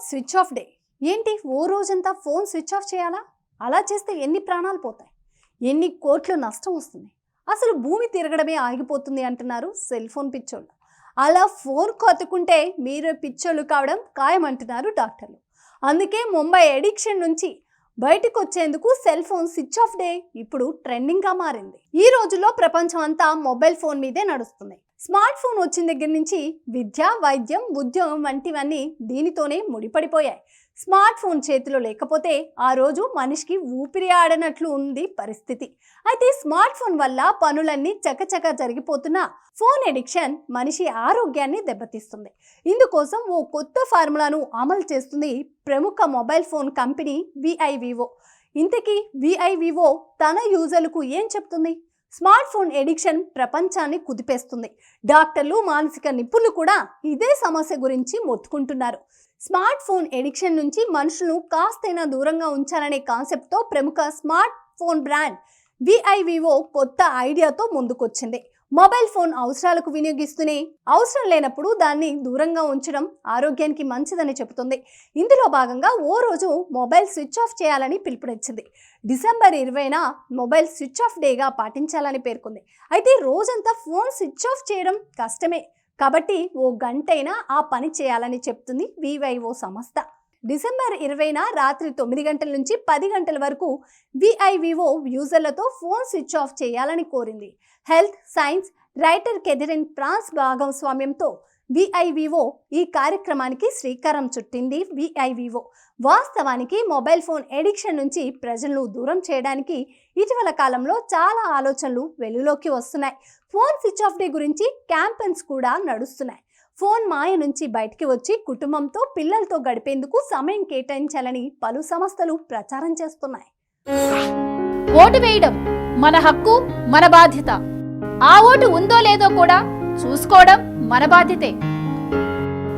Switch off day. ఏంటి? ఓ రోజంతా phone switch of చేయాలా? అలా చేస్తే ఎన్ని ప్రాణాలు పోతాయి? ఎన్ని కోట్లు నష్టం వస్తుంది? అసలు భూమి తిరగడమే ఆగిపోతుంది అంటున్నారు సెల్ ఫోన్ పిచ్చోళ్ళు. అలా ఫోన్ కొత్తుకుంటే మీరు పిచ్చోళ్ళు కావడం ఖాయమంటున్నారు డాక్టర్లు. అందుకే ముంబై ఎడిక్షన్ నుంచి బయటకు వచ్చేందుకు cell phone switch off day ఇప్పుడు ట్రెండింగ్గా మారింది. ఈ రోజుల్లో ప్రపంచం అంతా మొబైల్ ఫోన్ మీదే నడుస్తుంది. స్మార్ట్ ఫోన్ వచ్చిన దగ్గర నుంచి విద్య వైద్యం ఉద్యోగం వంటివన్నీ దీనితోనే ముడిపడిపోయాయి. స్మార్ట్ ఫోన్ చేతిలో లేకపోతే ఆ రోజు మనిషికి ఊపిరి ఆడనట్లు ఉంది పరిస్థితి. అయితే స్మార్ట్ ఫోన్ వల్ల పనులన్నీ చకచక జరిగిపోతున్నా ఫోన్ ఎడిక్షన్ మనిషి ఆరోగ్యాన్ని దెబ్బతీస్తుంది. ఇందుకోసం ఓ కొత్త ఫార్ములాను అమలు చేస్తుంది ప్రముఖ మొబైల్ ఫోన్ కంపెనీ విఐవివో ఇంతకీ విఐవివో తన యూజర్లకు ఏం చెప్తుంది? స్మార్ట్ ఫోన్ ఎడిక్షన్ ప్రపంచాన్ని కుదిపేస్తుంది. డాక్టర్లు మానసిక నిపుణులు కూడా ఇదే సమస్య గురించి మొత్తుకుంటున్నారు. స్మార్ట్ ఫోన్ ఎడిక్షన్ నుంచి మనుషులను కాస్తైనా దూరంగా ఉంచాలనే కాన్సెప్ట్తో ప్రముఖ స్మార్ట్ ఫోన్ బ్రాండ్ విఐవివో కొత్త ఐడియాతో ముందుకొచ్చింది. మొబైల్ ఫోన్ అవసరాలకు వినియోగిస్తూనే అవసరం లేనప్పుడు దాన్ని దూరంగా ఉంచడం ఆరోగ్యానికి మంచిదని చెబుతుంది. ఇందులో భాగంగా ఓ రోజు మొబైల్ స్విచ్ ఆఫ్ చేయాలని పిలుపునిచ్చింది. డిసెంబర్ ఇరవైన మొబైల్ స్విచ్ ఆఫ్ డేగా పాటించాలని పేర్కొంది. అయితే రోజంతా ఫోన్ స్విచ్ ఆఫ్ చేయడం కష్టమే. కాబట్టి ఓ గంటైనా ఆ పని చేయాలని చెప్తుంది వివైఓ సంస్థ. డిసెంబర్ ఇరవైన రాత్రి తొమ్మిది గంటల నుంచి పది గంటల వరకు విఐవిఓ యూజర్లతో ఫోన్ స్విచ్ ఆఫ్ చేయాలని కోరింది. Health science writer Catherine France భాగస్వామ్యంతో విఐవిఓ ఈ కార్యక్రమానికి శ్రీకారం చుట్టింది విఐవిఓ వాస్తవానికి మొబైల్ ఫోన్ ఎడిక్షన్ నుంచి ప్రజలను దూరం చేయడానికి ఇటీవల కాలంలో చాలా ఆలోచనలు వెలుగులోకి వస్తున్నాయి. ఫోన్ స్విచ్ ఆఫ్ డే గురించి క్యాంపెయిన్స్ కూడా నడుస్తున్నాయి. ఫోన్ మాయ నుంచి బయటికి వచ్చి కుటుంబంతో పిల్లలతో గడిపేందుకు సమయం కేటాయించాలని పలు సంస్థలు ప్రచారం చేస్తున్నాయి. ఓటు వేయడం మన హక్కు మన బాధ్యత. ఆ ఓటు ఉందో లేదో కూడా చూసుకోవడం మన బాధ్యతే.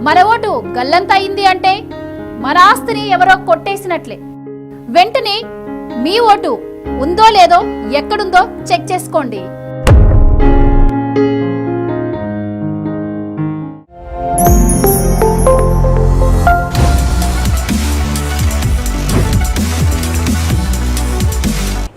మన ఓటు గల్లంతయింది అంటే మన ఆస్తిని ఎవరో కొట్టేసినట్లే. వెంటనే మీ ఓటు ఉందో లేదో ఎక్కడుందో చెక్ చేసుకోండి.